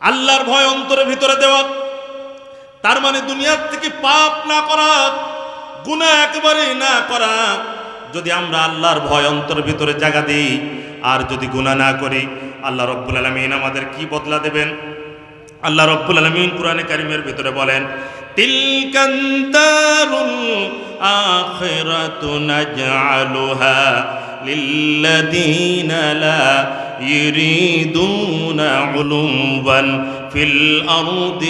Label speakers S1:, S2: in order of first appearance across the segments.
S1: আল্লাহর ভয় অন্তরের ভিতরে দেওয়া। তার মানে দুনিয়ার থেকে পাপ না করা, গুনাহ একেবারে না করা। যদি আমরা আল্লাহর ভয় অন্তরের ভিতরে জায়গা দিই, আর যদি গুনাহ না করি, আল্লাহ রব্বুল আলমিন আমাদের কি বদলা দেবেন? আল্লাহ রব্বুল আলমিন কোরআনে কারিমের ভিতরে বলেন তিলকান্তারুল আখিরাতু নাজআলুহা লিল্লাযীনা লা يريدون علوا في الأرض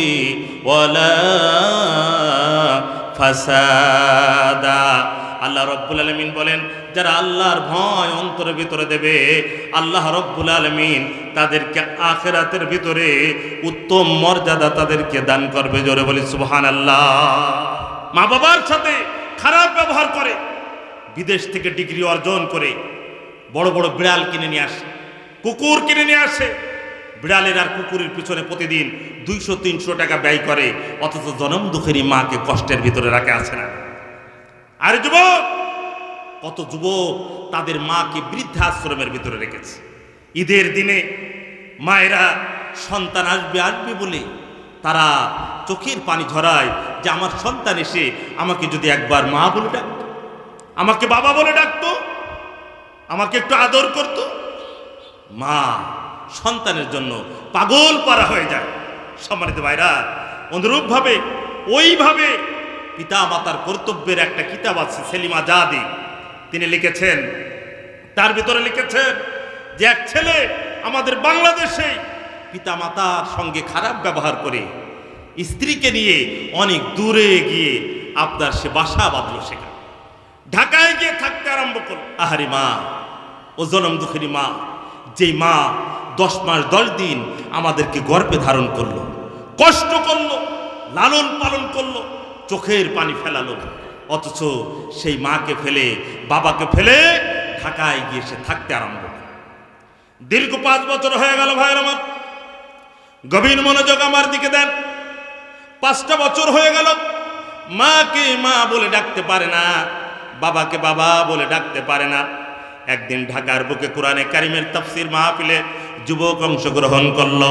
S1: ولا فسادا আল্লাহ রব্বুল আলমিন বলেন যারা আল্লাহর ভয় অন্তরের ভিতরে দেবে আল্লাহ রব্বুল আলমিন তাদেরকে আখেরাতের ভিতরে উত্তম মর্যাদা তাদেরকে দান করবে জোরে বলি সুবহান আল্লাহ মা বাবার সাথে খারাপ ব্যবহার করে বিদেশ থেকে ডিগ্রি অর্জন করে বড় বড় বিড়াল কিনে নিয়ে আসে, কুকুর কিনে নিয়ে আসে। বিড়ালের আর কুকুরের পিছনে প্রতিদিন দুইশো, তিনশো টাকা ব্যয় করে, অথচ জনম দুঃখেরই মাকে কষ্টের ভিতরে রাখে, আছে না। আর যুবক, কত যুবক তাদের মাকে বৃদ্ধাশ্রমের ভিতরে রেখেছে। ঈদের দিনে মায়েরা সন্তান আসবে আসবে বলে তারা চোখের পানি ঝরায় যে আমার সন্তান এসে আমাকে যদি একবার মা বলে ডাকতো। আমাকে বাবা বলে ডাকতো, আমাকে একটু আদর করতো। মা সন্তানের জন্য পাগল পারা হয়ে যায়। সম্মানিত ভাইরা, অনুরূপভাবে ওইভাবে পিতা মাতার কর্তব্যের একটা কিতাব আছে, সেলিমা জাদি। তিনি লিখেছেন, তার ভিতরে লিখেছেন যে এক ছেলে আমাদের বাংলাদেশে পিতা মাতার সঙ্গে খারাপ ব্যবহার করে স্ত্রীকে নিয়ে অনেক দূরে গিয়ে আপনার সে বাসা বাঁধল সেখানে। ঢাকায় গিয়ে থাকতে আরম্ভ করল। আহারি মা, ও জনম দুঃখিনী মা, যেই মা দশ মাস দশ দিন আমাদেরকে গর্ভে ধারণ করল, কষ্ট করল, লালন পালন করল, চোখের পানি ফেলালো। অথচ সেই মাকে ফেলে, বাবাকে ফেলে ঢাকায় গিয়ে সে থাকতে আরম্ভ দীর্ঘ পাঁচ বছর হয়ে গেল ভাইয়ের আমার। গভীর মনোযোগ আমার দিকে দেন। পাঁচটা বছর হয়ে গেল, মাকে মা বলে ডাকতে পারে না। বাবাকে বাবা বলে ডাকতে পারে না। একদিন ঢাকার বুকে কোরআনে কারিমের তাফসির মাহফিলে যুবক অংশগ্রহণ করল।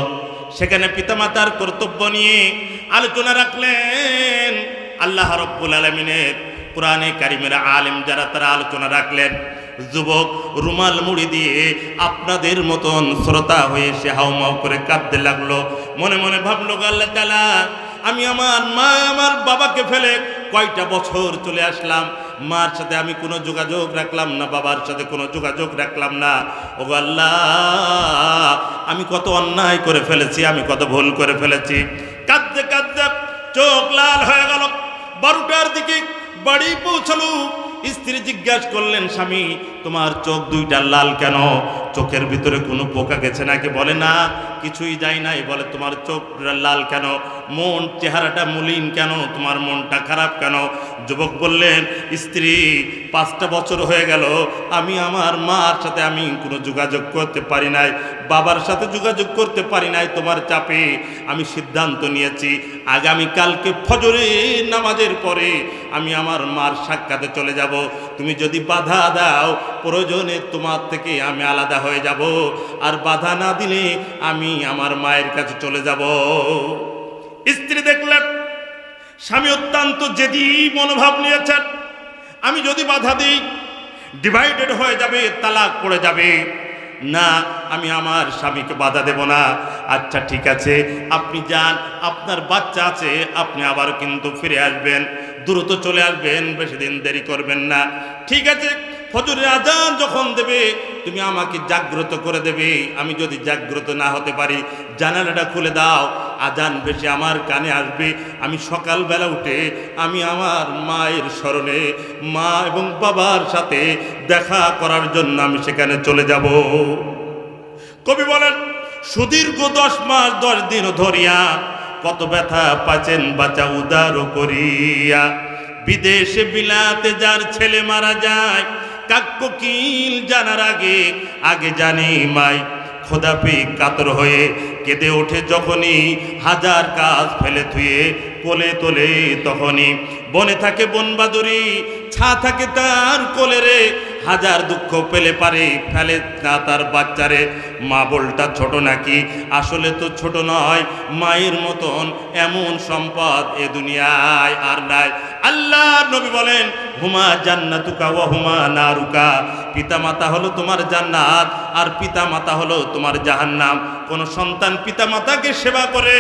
S1: সেখানে পিতামাতার কর্তব্য নিয়ে আলোচনা রাখলেন। আল্লাহ রব্বুল আলমিনের কোরআনে কারিমের আলেম যারা তারা আলোচনা রাখলেন। যুবক রুমাল মুড়ি দিয়ে আপনাদের মতন শ্রোতা হয়ে সে হাউমাউ করে কাঁদতে লাগল। মনে মনে ভাবলো, আল্লাহ তালা আমি আমার মা, আমার বাবাকে ফেলে কয়টা বছর চলে আসলাম। মার সাথে আমি কোনো যোগাযোগ রাখলাম না, বাবার সাথে কোনো যোগাযোগ রাখলাম না। ও আল্লাহ, আমি কত অন্যায় করে ফেলেছি, আমি কত ভুল করে ফেলেছি। কাঁদতে কাঁদতে চোখ লাল হয়ে গেল। বারোটার দিকে বাড়ি পৌঁছালো। স্ত্রী জিজ্ঞাসা করলেন, স্বামী তোমার চোখ দুইটা লাল কেন? চোখের ভিতরে কোনো পোকা গেছে নাকি? বলে না, কিছুই যায় নাই। বলে, তোমার চোখ লাল কেন? মন, চেহারাটা মলিন কেন? তোমার মনটা খারাপ কেন? যুবক বললেন, স্ত্রী, পাঁচটা বছর হয়ে গেল। আমি আমার মার সাথে আমি কোনো যোগাযোগ করতে পারি নাই। বাবার সাথে যোগাযোগ করতে পারি নাই তোমার চাপে। আমি সিদ্ধান্ত নিয়েছি, আগামী কালকে ফজরে নামাজের পরে আমি আমার মার সাক্ষাতে চলে যাব। তুমি যদি বাধা দাও প্রয়োজনে তোমার থেকে আমি আলাদা হয়ে যাব। আর বাধা না দিলে আমি আমার মায়ের কাছে চলে যাব। স্ত্রী দেখলেন, স্বামী অত্যন্ত জেদি মনোভাব নিয়েছেন। আমি যদি বাধা দিই ডিভাইডেড হয়ে যাবে, তালাক পড়ে যাবে। না, আমি আমার স্বামীকে বাধা দেব না। আচ্ছা ঠিক আছে, আপনি যান, আপনার বাচ্চা আছে, আপনি আবার কিন্তু ফিরে আসবেন। দ্রুত চলে আসবেন, বেশি দিন দেরি করবেন না। ঠিক আছে ফজরের আজান যখন দেবে, তুমি আমাকে জাগ্রত করে দেবে। আমি যদি জাগ্রত না হতে পারি, জানালাটা খুলে দাও, আজান বেশি আমার কানে আসবে। আমি সকালবেলা উঠে, আমি আমার মায়ের স্মরণে, মা এবং বাবার সাথে দেখা করার জন্য আমি সেখানে চলে যাব। কবি বলেন, সুদীর্ঘ দশ মাস, দশ দিন ধরিয়া কত ব্যথা পাচেন বাঁচা উদার করিয়া। বিদেশে বিলাতে যার ছেলে মারা যায় কাক্য কিল জানার আগে আগে জানি মাই খোদাপি কাতর হয়ে কেঁদে ওঠে যখনই হাজার কাজ ফেলে থুয়ে, কোলে তোলে তখনই। বনে থাকে বনবাদুরি, ছা থাকে তার কোলে রে হাজার দুঃখ পেলে পারে, ফেলে না তার বাচ্চারে। মা বলটা ছোট নাকি? আসলে তো ছোট নয়, মায়ের মতন এমন সম্পদ এ দুনিয়ায় আর নাই। আল্লাহ নবী বলেন, হুমা জান্নাতুকা ওয়া হুমা নারুকা। পিতা মাতা হলো তোমার জান্নাত, আর পিতা মাতা হলো তোমার জাহান্নাম। কোন সন্তান পিতা মাতাকে সেবা করে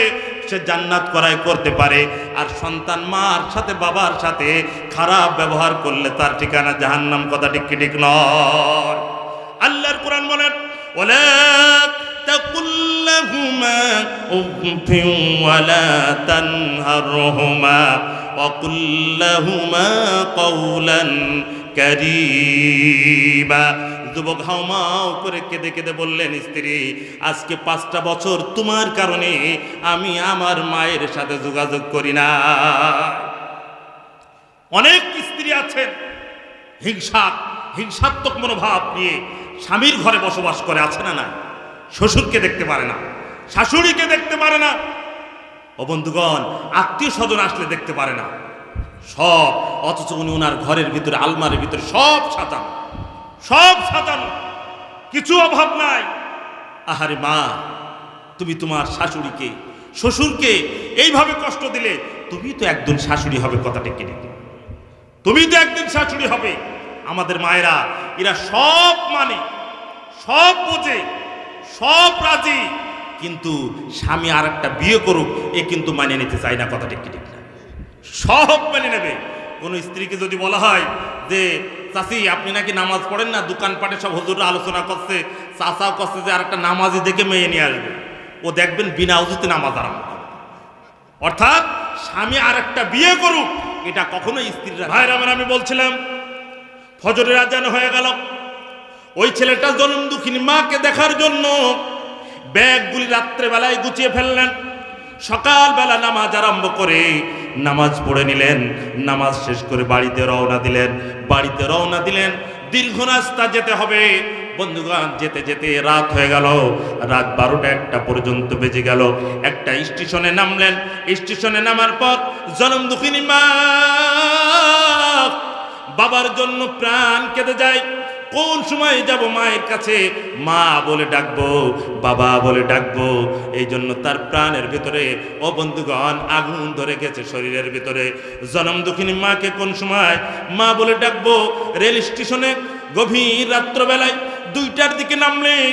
S1: সে জান্নাত করাই করতে পারে আর সন্তান মার সাথে বাবার সাথে খারাপ ব্যবহার করলে তার ঠিকানা জাহান্নাম কথা ঠিক কি ঠিক নয় আল্লাহর কোরআন বলেন ওলা تقل لهما أف ولا تنهرهما وقل لهما قولا كريما যুবক হাওমাও করে কেঁদে কেঁদে বললেন, স্ত্রী, আজকে পাঁচটা বছর তোমার কারণে আমি আমার মায়ের সাথে যোগাযোগ করি না। অনেক স্ত্রী আছেন হিংসা হিংসাত্মক মনোভাব নিয়ে স্বামীর ঘরে বসবাস করে, আছে না না শ্বশুরকে দেখতে পারে না, শাশুড়িকে দেখতে পারে না, ও বন্ধুগণ আত্মীয় স্বজন আসলে দেখতে পারে না। সব, অথচ উনি ওনার ঘরের ভিতরে, আলমারির ভিতরে সব সাজানো। সব সাজানো। কিছু অভাব নাই। আহারে মা, তুমি তোমার শাশুড়িকে, শ্বশুরকে এইভাবে কষ্ট দিলে তুমি তো একজন শাশুড়ি হবে কথাটা কেটে তুমি তো একদিন শাশুড়ি হবে। আমাদের মায়েরা, এরা সব মানে সব বোঝে, সব রাজি। কিন্তু স্বামী আর একটা বিয়ে করুক, এ কিন্তু মানে নিতে চায় না কথাটা ঠিক না সব মেনে নেবে। কোনো স্ত্রীকে যদি বলা হয় যে চাষি আপনি নাকি নামাজ পড়েন না? দোকানপাটে সব হুজুররা আলোচনা করছে চাষাও করছে যে আর একটা নামাজি দেখে মেয়ে নিয়ে আসবে। ও দেখবেন বিনা উজুতে নামাজ আরম্ভ অর্থাৎ স্বামী আর একটা বিয়ে করুক, এটা কখনো স্ত্রীরা ভাইর আমার, আমি বলছিলাম, ফজরের আজান হয়ে গেল। ওই ছেলেটা জন্ম দুঃখিনী মাকে দেখার জন্য ব্যাগগুলি রাত্রেবেলায় গুছিয়ে ফেললেন। সকালবেলা নামাজ আরম্ভ করে নামাজ পড়ে নিলেন, নামাজ শেষ করে বাড়িতে রওনা দিলেন। বাড়িতে রওনা দিলেন, দীর্ঘ রাস্তা যেতে হবে। বন্ধুগণ, যেতে যেতে রাত হয়ে গেল। রাত বারোটা একটা পর্যন্ত বেজে গেল। একটা স্টেশনে নামলেন। স্টেশনে নামার পর জনম দুঃখিনী মা, বাবার জন্য প্রাণ কেঁদে যায়। কোন সময় যাব মায়ের কাছে? মা বলে ডাকবো, বাবা বলে ডাকবো। এই জন্য তার প্রাণের ভিতরে, ও বন্ধুগণ, আগুন ধরে গেছে শরীরের ভিতরে। জনম দুঃখিনী মাকে কোন সময়? মা বলে ডাকবো, রেল স্টেশনে গভীর রাত্রবেলায় দুইটার দিকে নামলেন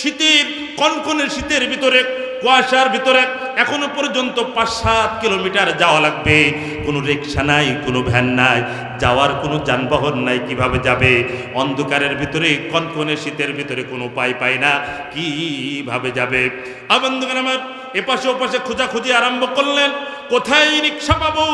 S1: শীতের কনকনের শীতের ভিতরে, কুয়াশার ভিতরে, এখনও পর্যন্ত পাঁচ সাত কিলোমিটার যাওয়া লাগবে। কোনো রিক্সা নাই, কোনো ভ্যান নাই, যাওয়ার কোনো যানবাহন নাই, কীভাবে যাবে? অন্ধকারের ভিতরে, কনকনে শীতের ভিতরে কোনো উপায় পায় না, কীভাবে যাবে? আবন্ধকার আমার এপাশে ওপাশে খোঁজাখুঁজি আরম্ভ করলেন। কোথায় রিক্সা পাবো?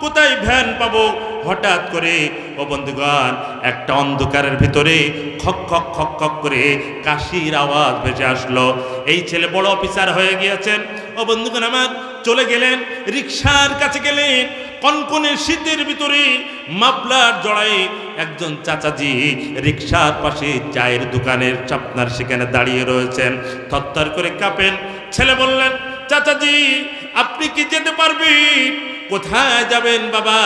S1: কোথায় ভ্যান পাবো? হঠাৎ করে, ও বন্ধুগণ, একটা অন্ধকারের ভিতরে খক খক খক খক করে কাশির আওয়াজ ভেসে আসলো। এই ছেলে বড় অফিসার হয়ে গিয়েছেন। ও বন্ধুগণ আমার, চলে গেলেন, রিক্সার কাছে গেলেন। কনকনে শীতের ভিতরে মাপলার জড়াই একজন চাচাজি রিক্সার পাশে চায়ের দোকানের চাপনার সেখানে দাঁড়িয়ে রয়েছেন। থরথর করে কাঁপেন। ছেলে বললেন চাচাজি আপনি কি যেতে পারবেন? কোথায় যাবেন বাবা?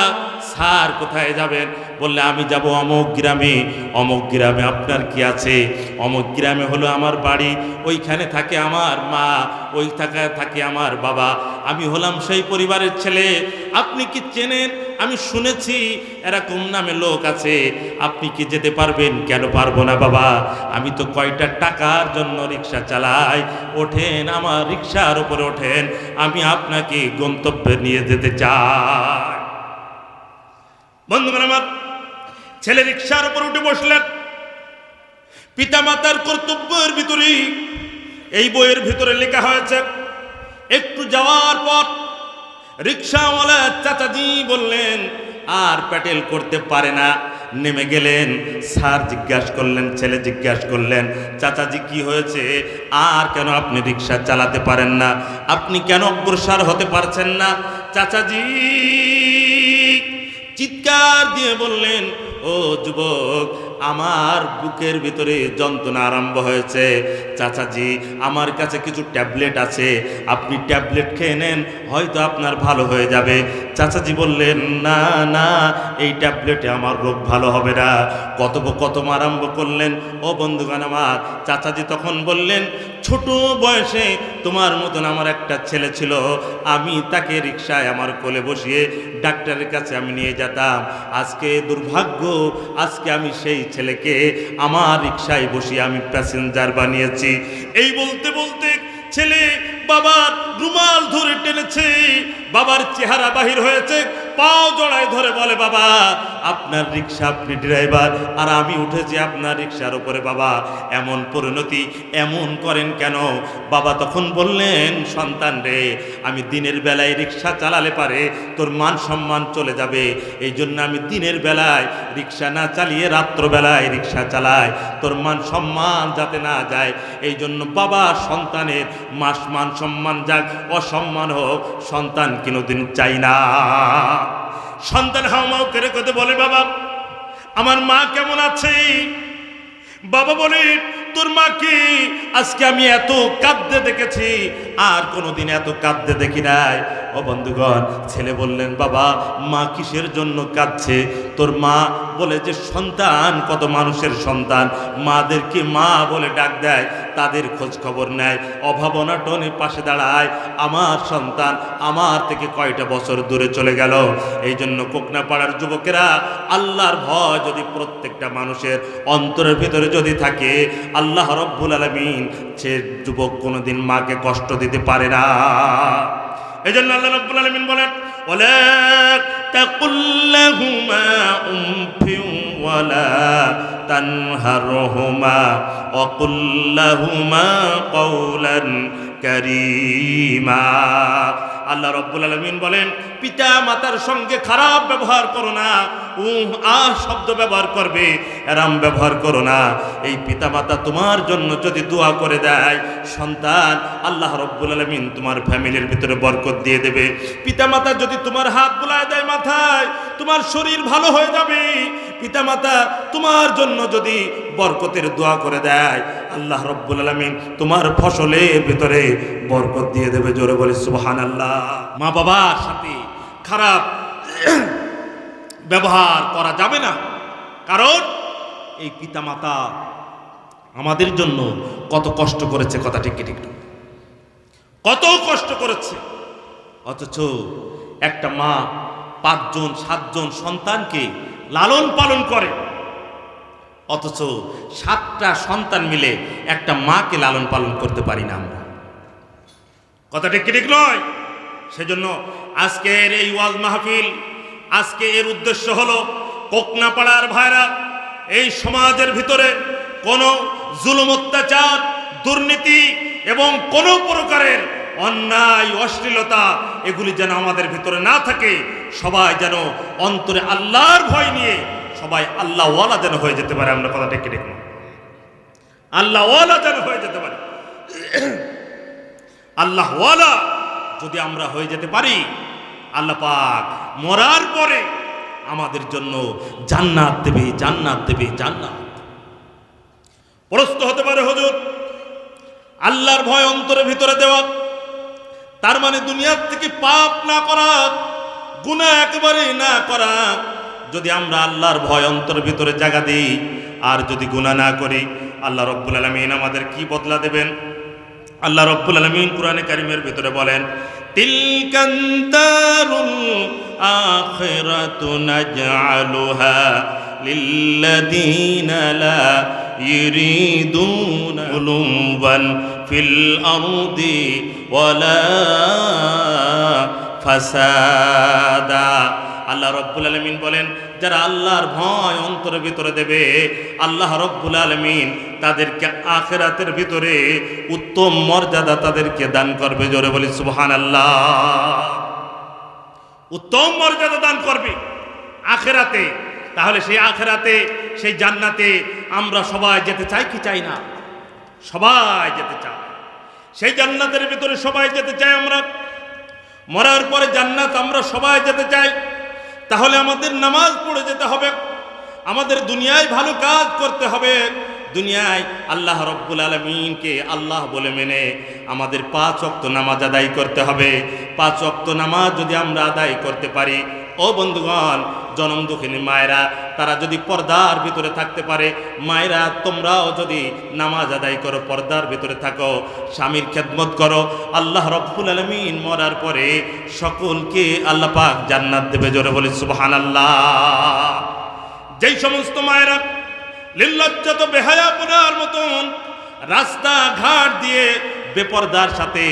S1: স্যার কোথায় যাবেন? বললে, আমি যাব অমুক গ্রামে অমুক গ্রামে আপনার কি আছে? অমুক গ্রামে হলো আমার বাড়ি, ওইখানে থাকে আমার মা, ওই থাকা থাকে আমার বাবা। আমি হলাম সেই পরিবারের ছেলে। আপনি কি চেনেন? আমি শুনেছি এরকম নামে লোক আছে। আপনি কি যেতে পারবেন? কেন পারব না বাবা। আমি তো কয়টা টাকার জন্য রিক্সা চালাই। ওঠেন, আমার রিক্সার উপরে ওঠেন। আমি আপনাকে গন্তব্যে নিয়ে যেতে চাই। বন্ধুগণ আমার ছেলে রিক্সার উপর উঠে বসলেন। পিতামাতার কর্তব্যের ভিতরে এই বইয়ের ভিতরে লেখা হয়েছে, একটু যাওয়ার পর রিক্সাওয়ালা চাচাজি বললেন, আর প্যাটেল করতে পারে না। নেমে গেলেন, স্যার জিজ্ঞাসা করলেন, ছেলে জিজ্ঞাসা করলেন, চাচাজি, কি হয়েছে? আর কেন আপনি রিক্সা চালাতে পারেন না? আপনি কেন অগ্রসর হতে পারছেন না? চাচাজি চিৎকার দিয়ে বললেন ও যুবক, আমার বুকের ভিতরে যন্ত্রণা আরম্ভ হয়েছে। চাচাজি, আমার কাছে কিছু ট্যাবলেট আছে। আপনি ট্যাবলেট খেয়ে নেন, হয়তো আপনার ভালো হয়ে যাবে। চাচাজি বললেন, না না, এই ট্যাবলেটে আমার রোগ ভালো হবে না। কত কত আরম্ভ করলেন, ও বন্ধুগান আমার চাচাজি তখন বললেন, ছোট বয়সে তোমার মতন আমার একটা ছেলে ছিল, আমি তাকে রিক্সায় আমার কোলে বসিয়ে ডাক্তারের কাছে আমি নিয়ে যেতাম। আজকে দুর্ভাগ্য, আজকে আমি সেই ছেলেকে আমার রিক্সায় বসিয়ে আমি প্যাসেঞ্জার বানিয়েছি। এই বলতে বলতে ছেলে বাবার রুমাল ধরে টেনেছে বাবার চেহারা বাহির হয়েছে পাও জড়ায় ধরে বলে, বাবা, আপনার রিক্সা আপনি ড্রাইভার, আর আমি উঠেছি আপনার রিক্সার উপরে, বাবা। এমন পরিণতি, এমন করেন কেন? বাবা তখন বললেন, সন্তান রে, আমি দিনের বেলায় রিক্সা চালালে পারে তোর মান সম্মান চলে যাবে। এই জন্য আমি দিনের বেলায় রিক্সা না চালিয়ে রাত্রবেলায় রিক্সা চালাই। তোর মান সম্মান যাতে না যায়। এই জন্য বাবা, সন্তানের মাস মান সম্মান যাক, অসম্মান হোক, সন্তান কোনোদিন চাই না। সন্তান হাওমাও কেড়ে কেতে বলে, বাবা, আমার মা কেমন আছে? বাবা বলে, তোর মা মাকে আজকে আমি এত কাঁদতে দেখেছি, আর কোনোদিন এত কাঁদতে দেখি নাই। ও বন্ধুগণ, ছেলে বললেন, বাবা, মা কিসের জন্য কাঁদছে? তোর মা বলে যে, সন্তান, কত মানুষের সন্তান। মাদেরকে মা বলে ডাক দেয়, তাদের খোঁজ খবর নেয়। অভাবনাটনে পাশে দাঁড়ায়, আমার সন্তান আমার থেকে কয়টা বছর দূরে চলে গেল? এই জন্য কোকনা পাড়ার যুবকেরা, আল্লাহর ভয় যদি প্রত্যেকটা মানুষের অন্তরের ভিতরে যদি থাকে, আল্লাহ রব্বুল আলমিন সে যুবক কোনোদিন মাকে কষ্ট দিতে পারে না। এই জন্য আল্লাহ রব্বুল আলমিন বলেন ولا تقل لهما أف ولا تنهرهما وقل لهما قولا كريما আল্লাহ রব্বুল আলমিন বলেন, পিতা মাতার সঙ্গে খারাপ ব্যবহার করো না, উহ আহ শব্দ ব্যবহার করবে এরাম ব্যবহার করো না। এই পিতা মাতা তোমার জন্য যদি দোয়া করে দেয়, সন্তান আল্লাহ রব্বুল আলমিন তোমার ফ্যামিলির ভিতরে বরকত দিয়ে দেবে। পিতা মাতা যদি তোমার হাত বুলায় দেয় মাথায়, তোমার শরীর ভালো হয়ে যাবে পিতা মাতা তোমার জন্য যদি বরকতের দোয়া করে দেয়, আল্লাহ রব্বুল আলমিন তোমার ফসলের ভিতরে বরকত দিয়ে দেবে, জোরে বলে সুবহান আল্লাহ মা বাবার সাথে খারাপ ব্যবহার করা যাবে না। কারণ এই পিতা মাতা আমাদের জন্য কত কষ্ট করেছে, কথা ঠিক ঠিক কত কষ্ট করেছে। অথচ একটা মা পাঁচজন, সাতজন সন্তানকে লালন পালন করে। অথচ সাতটা সন্তান মিলে একটা মাকে লালন পালন করতে পারি না আমরা। কথাটা ঠিক নয়? সেজন্য আজকের এই ওয়াজ মাহফিল, আজকে এর উদ্দেশ্য হলো, কোকনাপাড়ার ভাইরা, এই সমাজের ভিতরে কোনো জুলুম অত্যাচার, দুর্নীতি এবং কোনো প্রকারের অন্যায়, অশ্লীলতা, এগুলি যেন আমাদের ভিতরে না থাকে, সবাই যেন অন্তরে আল্লাহর ভয় নিয়ে সবাই আল্লাহ ওয়ালা যেন হয়ে যেতে পারে। আমরা কথাটা কি আল্লাহ ওয়ালা যেন হয়ে যেতে পারে। আল্লাহ ওয়ালা যদি আমরা হয়ে যেতে পারি, আল্লাহ পাক মরার পরে আমাদের জন্য জান্নাত দেবে জান্নাত দেবে, জান্নাত। প্রশ্ন হতে পারে হুজুর। আল্লাহর ভয় অন্তরের ভিতরে দেওয়া। তার মানে দুনিয়ার থেকে পাপ না করা গুনাহ একেবারে না করা যদি আমরা আল্লাহর ভয় অন্তর ভিতরে জায়গা দিই, আর যদি গুনাহ না করি, আল্লাহ রব্বুল আলমিন আমাদের কি বদলা দেবেন? আল্লাহ রব্বুল আলমিন কোরআনে কারিমের ভিতরে বলেন তিলকান্তারুল ইরিদুনা উলুওয়ান ফিল আরদি ওয়ালা ফাসাদা। আল্লাহ রব্বুল আলমিন বলেন, যারা আল্লাহর ভয় অন্তরের ভিতরে দেবে, আল্লাহ রব্বুল আলমিন তাদেরকে আখেরাতের ভিতরে উত্তম মর্যাদা তাদেরকে দান করবে। জোরে বলি সুবহান আল্লাহ উত্তম মর্যাদা দান করবে আখেরাতে। তাহলে সেই আখেরাতে, সেই জান্নাতে আমরা সবাই যেতে চাই কি চাই না? সবাই যেতে চায়। সেই জান্নাতের ভিতরে সবাই যেতে চাই আমরা। মরার পরে জান্নাত আমরা সবাই যেতে চাই। তাহলে আমাদের নামাজ পড়ে যেতে হবে। আমাদের দুনিয়ায় ভালো কাজ করতে হবে। দুনিয়ায় আল্লাহ রব্বুল আলমিনকে আল্লাহ বলে মেনে আমাদের পাঁচ অক্ত নামাজ আদায় করতে হবে। পাঁচ অক্ত নামাজ যদি আমরা আদায় করতে পারি, ও বন্ধুগণ জনম দুঃখিনী মায়েরা, তারা যদি পর্দার ভিতরে থাকতে পারে, মায়েরা, তোমরাও যদি নামাজ আদায় করো, পর্দার ভিতরে থাকো, স্বামীর খেদমত করো, আল্লাহ রব্বুল আলমিন মরার পরে সকলকে আল্লাহ পাক জান্নাত দেবে জোরে বলি সুবহান আল্লাহ যেই সমস্ত মায়েরা লিল্লজ্জাত বেহায়াপনার মতন রাস্তা ঘাট দিয়ে বেপরদার সাথে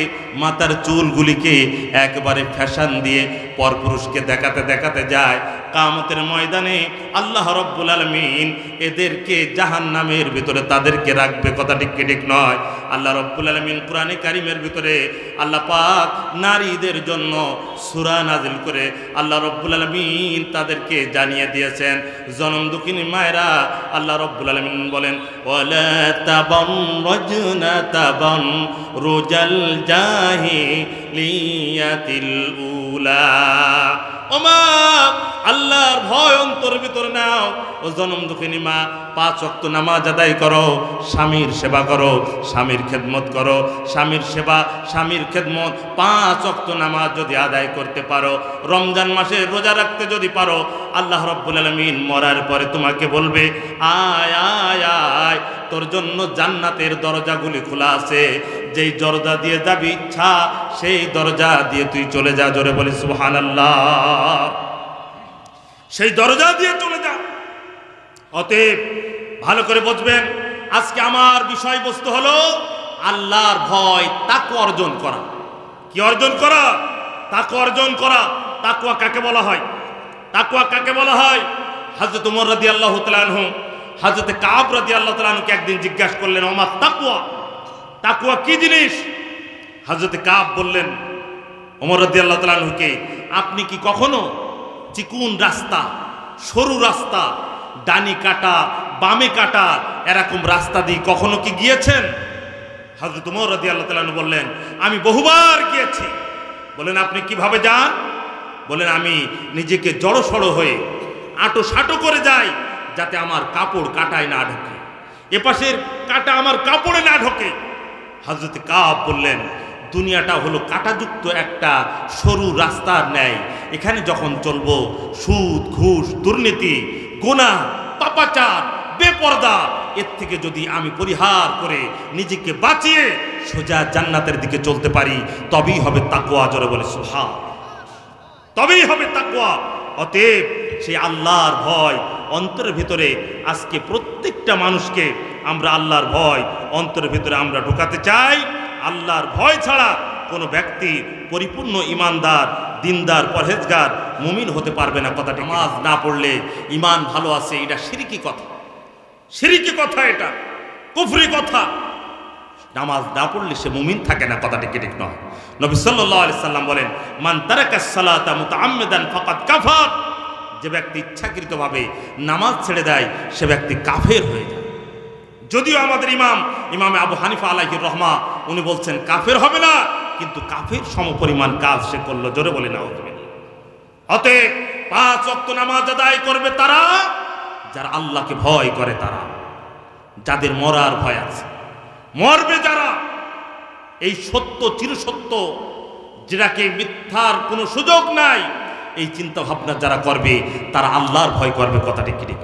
S1: মাথার চুলগুলিকে একবারে ফ্যাশন দিয়ে পরপুরুষকে দেখাতে দেখাতে যায় কামতের ময়দানে আল্লাহ রব্বুল আলমিন এদেরকে জাহান নামের ভিতরে তাদেরকে রাখবে। কথা ঠিক ঠিক নয়? আল্লাহ রব্বুল আলমিন কোরআনে কারিমের ভিতরে আল্লাহ পাক নারীদের জন্য সুরা নাজিল করে আল্লাহ রব্বুল আলমিন তাদেরকে জানিয়ে দিয়েছেন। জনম দুঃখিনী মায়েরা, আল্লাহ রব্বুল আলমিন বলেন, ওয়ালা তাবান রজনা তাবান রোজাল জাহি লিয়াতিল উলা। ওমা, আল্লাহর ভয় অন্তর ভিতরে নাও। ও জনম দুঃখিনী মা, পাঁচ অক্ত নামাজ আদায় করো, স্বামীর সেবা করো, স্বামীর খেদমত করো, স্বামীর সেবা, স্বামীর খেদমত। পাঁচ অক্ত নামাজ যদি আদায় করতে পারো, রমজান মাসে রোজা রাখতে যদি পারো, আল্লাহ রব্বুল আলমিন মরার পরে তোমাকে বলবে, আয় আয় আয়, তোর জন্য জান্নাতের দরজাগুলি খোলা আছে। যেই দরজা দিয়ে যাবি ইচ্ছা সেই দরজা দিয়ে তুই চলে যা, জোরে বলি সুহান সেই দরজা দিয়ে চলে যা। অতএব ভালো করে বুঝবেন, আজকে আমার বিষয়বস্তু হলো আল্লাহর ভয় তাকে অর্জন করা। কি অর্জন করা? তাকে অর্জন করা। তাকুয়া কাকে বলা হয়? তাকুয়া কাকে বলা হয়? হাজরত উমর রাদি আল্লাহ তালানহু হাজরত কাব রাদি আল্লাহ তালানহুকে একদিন জিজ্ঞাসা করলেন আমার তাকুয়া তাকুয়া কি জিনিস? হাজরত কাব বললেন, ওমর রাদি আল্লাহ তালানহুকে আপনি কি কখনো চিকুন রাস্তা, সরু রাস্তা, ডানি কাটা, বামে কাটা এরকম রাস্তা দিয়ে কখনো কি গিয়েছেন? হাজরত উমর রাদি আল্লাহ তালানহু বললেন, আমি বহুবার গিয়েছি। বলেন, আপনি কীভাবে যান? বলেন, আমি নিজেকে জড়সড় হয়ে আটো সাটো করে যাই, যাতে আমার কাপড় কাটায় না ঢোকে। এপাশের কাটা আমার কাপড়ে না ঢোকে। হজরত কাব বললেন, দুনিয়াটা হলো কাটাযুক্ত একটা সরু রাস্তার ন্যায়। এখানে যখন চলবো, সুদ, ঘুষ, দুর্নীতি গোনা পাপাচার, বেপর্দা, এর থেকে যদি আমি পরিহার করে নিজেকে বাঁচিয়ে সোজা জান্নাতের দিকে চলতে পারি, তবেই হবে তাকুয়া জোরে বলে সুহা তবেই হবে তাকুয়া অতএব সেই আল্লাহর ভয় অন্তরের ভিতরে আজকে প্রত্যেকটা মানুষকে আমরা আল্লাহর ভয়, অন্তরের ভিতরে আমরা ঢোকাতে চাই। আল্লাহর ভয় ছাড়া কোনো ব্যক্তি পরিপূর্ণ ইমানদার, দিনদার, পরহেজগার, মুমিন হতে পারবে না কথাটি। নামাজ না পড়লে ইমান ভালো আছে, এটা সিরিকি কথা। সিরিকি কথা এটা, কুফরি কথা। নামাজ না পড়লে সে মুমিন থাকে না, কথাটি কি ঠিক নয়? নবী সাল্লাল্লাহু আলাইহি সাল্লাম বলেন, মান তারাকা সালাতা মুতাআম্মিদান ফাকাদ কাফার। যে ব্যক্তি ইচ্ছাকৃতভাবে নামাজ ছেড়ে দেয়, সে ব্যক্তি কাফের হয়ে যায়। যদিও আমাদের ইমাম ইমাম আবু হানিফা আলাইহির রহমা, উনি বলছেন, কাফের হবে না, কিন্তু কাফের সমপরিমাণ কাজ সে করল, জোরে বলে না হতে অতএব পাঁচ অক্ত নামাজ আদায় করবে তারা, যারা আল্লাহকে ভয় করে তারা, যাদের মরার ভয় আছে। মরবে যারা, এই সত্য, চিরসত্য, যেটাকে মিথ্যার কোনো সুযোগ নাই এই চিন্তা ভাবনা যারা করবে, তারা আল্লাহর ভয় করবে কথাটি কি ঠিক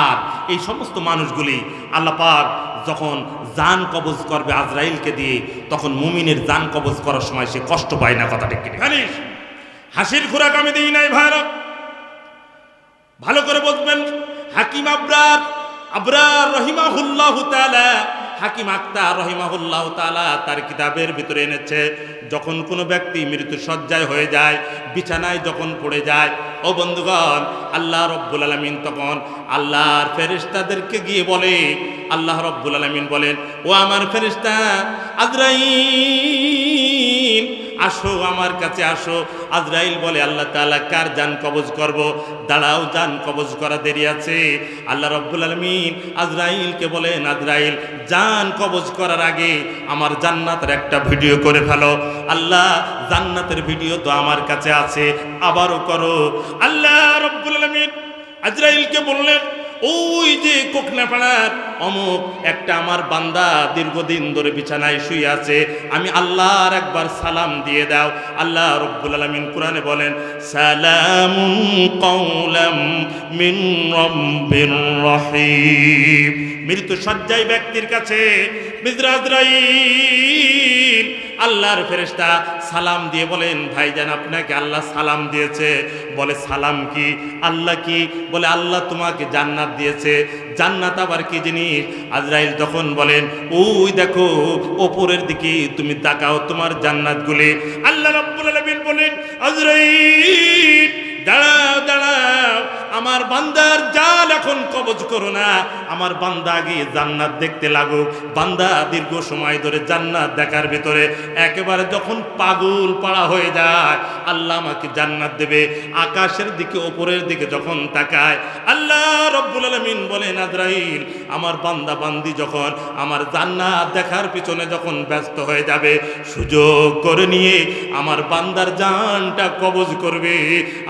S1: আর এই সমস্ত মানুষগুলি আল্লাহ পাক যখন জান কবজ করবে আজরাইলকে দিয়ে, তখন মুমিনের জান কবজ করার সময় সে কষ্ট পায় না কথাটি কি জানিস, হাসির খোরাক আমি দিই নাই ভাইরা। ভালো করে বুঝবেন, হাকিম আবরার আবরার রহিমাহুল্লাহ তাআলা হাকিম আক্তার রহিমাহুল্লাহ তালা তার কিতাবের ভিতরে এনেছে, যখন কোনো ব্যক্তি মৃত্যু সজ্জায় হয়ে যায়, বিছানায় যখন পড়ে যায়, ও বন্ধুগণ, আল্লাহ রব্বুল আলমিন তখন আল্লাহর ফেরিস্তাদেরকে গিয়ে বলে, আল্লাহ রব্বুল আলমিন বলেন, ও আমার ফেরিস্তা আজরাইল আসো, আমার কাছে আসো। আজরাইল বলে, আল্লাহ তাআলা কার জান কবজ করব? দাঁড়াও জান কবজ করা দেরি আছে। আল্লাহ রব্বুল আলমিন আজরাইলকে বলেন, আজরাইল জান কবজ করার আগে আমার জান্নাতের একটা ভিডিও করে ফেলো। আল্লাহ, জান্নাতের ভিডিও তো আমার কাছে আছে, আবারও করো। আল্লাহ রব্বুল আলমিন আজরাইলকে বললেন ওই যে কোকনাপাড়ার অমুক একটা আমার বান্দা দীর্ঘদিন ধরে বিছানায় শুয়ে আছে, আমি আল্লাহর একবার সালাম দিয়ে দাও। আল্লাহ রব্বুল আলামিন কোরআনে বলেন, সালামুন কওলাম মিন মৃত্যু সজ্জায় ব্যক্তির কাছে মিজরাজরাইল আল্লাহর ফেরেশতা সালাম দিয়ে বলেন, ভাইজান, আপনাকে আল্লাহ সালাম দিয়েছে। বলে, সালাম কি? আল্লাহ কি? বলে, আল্লাহ তোমাকে জান্নাত দিয়েছে। জান্নাত আবার কি জিনিস? আজরাইল তখন বলেন, ওই দেখো, ওপরের দিকে তুমি তাকাও তোমার জান্নাতগুলি। আল্লাহ রাব্বুল বলেন, আজরাইল, দাঁড়াও দাঁড়াও। আমার বান্দার জাল এখন কবজ করো না। আমার বান্দা গিয়ে জান্নাত দেখতে লাগুক। বান্দা দীর্ঘ সময় ধরে জান্নাত দেখার ভিতরে একেবারে যখন পাগল পাড়া হয়ে যায়, আল্লাহ আমাকে জান্নাত দেবে। আকাশের দিকে, ওপরের দিকে যখন তাকায়, আল্লাহ রব্বুল আলমিন বলেন, আজরাইল, আমার বান্দা বান্দি যখন আমার জান্নাত দেখার পিছনে যখন ব্যস্ত হয়ে যাবে, সুযোগ করে নিয়ে আমার বান্দার জানটা কবজ করবে।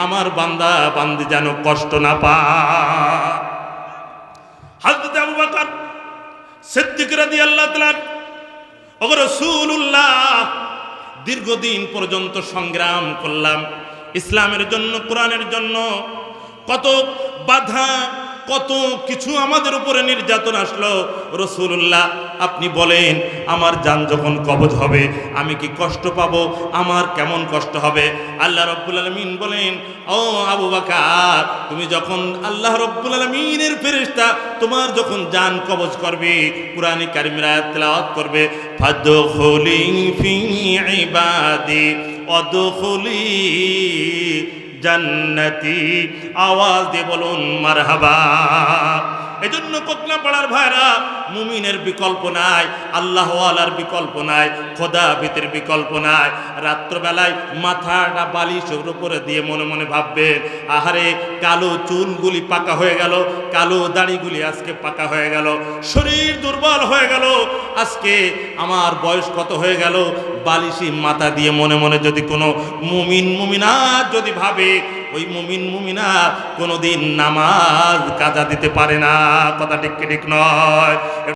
S1: আমার বান্দা বান্দি যেন কষ্ট না পায় হযরত আবু বকর সিদ্দিক রাদিয়াল্লাহু তাআলা ওগো দীর্ঘদিন পর্যন্ত সংগ্রাম করলাম ইসলামের জন্য, কোরআনের জন্য। কত বাধা কত কিছু আমাদের উপরে নির্যাতন আসলো। রসুল্লাহ আপনি বলেন, আমার যান যখন কবজ হবে, আমি কি কষ্ট পাবো? আমার কেমন কষ্ট হবে? আল্লাহ রব্বুল আলমিন বলেন, ও আবু বাকার, তুমি যখন আল্লাহ রব্বুল আলমিনের ফেরিস্তা তোমার যখন যান কবজ করবে, কুরআনে কারিমের তেলাওয়াত করবে, ফাদখুলি ফি ইবাদি, অদখুলি জান্নাতি। আওয়াজ দিয়ে বলুন মারহাবা। এজন্য কোকনা পাড়ার ভাইরা, মুমিনের বিকল্প নাই আল্লাহ আলার বিকল্প নাই, খোদা ভিতের বিকল্প নাই। রাত্রবেলায় মাথাটা বালিশের উপরে দিয়ে মনে মনে ভাববেন, আহারে কালো চুলগুলি পাকা হয়ে গেল, কালো দাড়িগুলি আজকে পাকা হয়ে গেল, শরীর দুর্বল হয়ে গেল, আজকে আমার বয়স কত হয়ে গেল বালিশি মাথা দিয়ে মনে মনে যদি কোনো মুমিন, মুমিনাত যদি ভাবে ওই মুমিন মুমিনা কোনোদিন নামাজ কাজা দিতে পারে না। কথা ঠিক ঠিক নয়?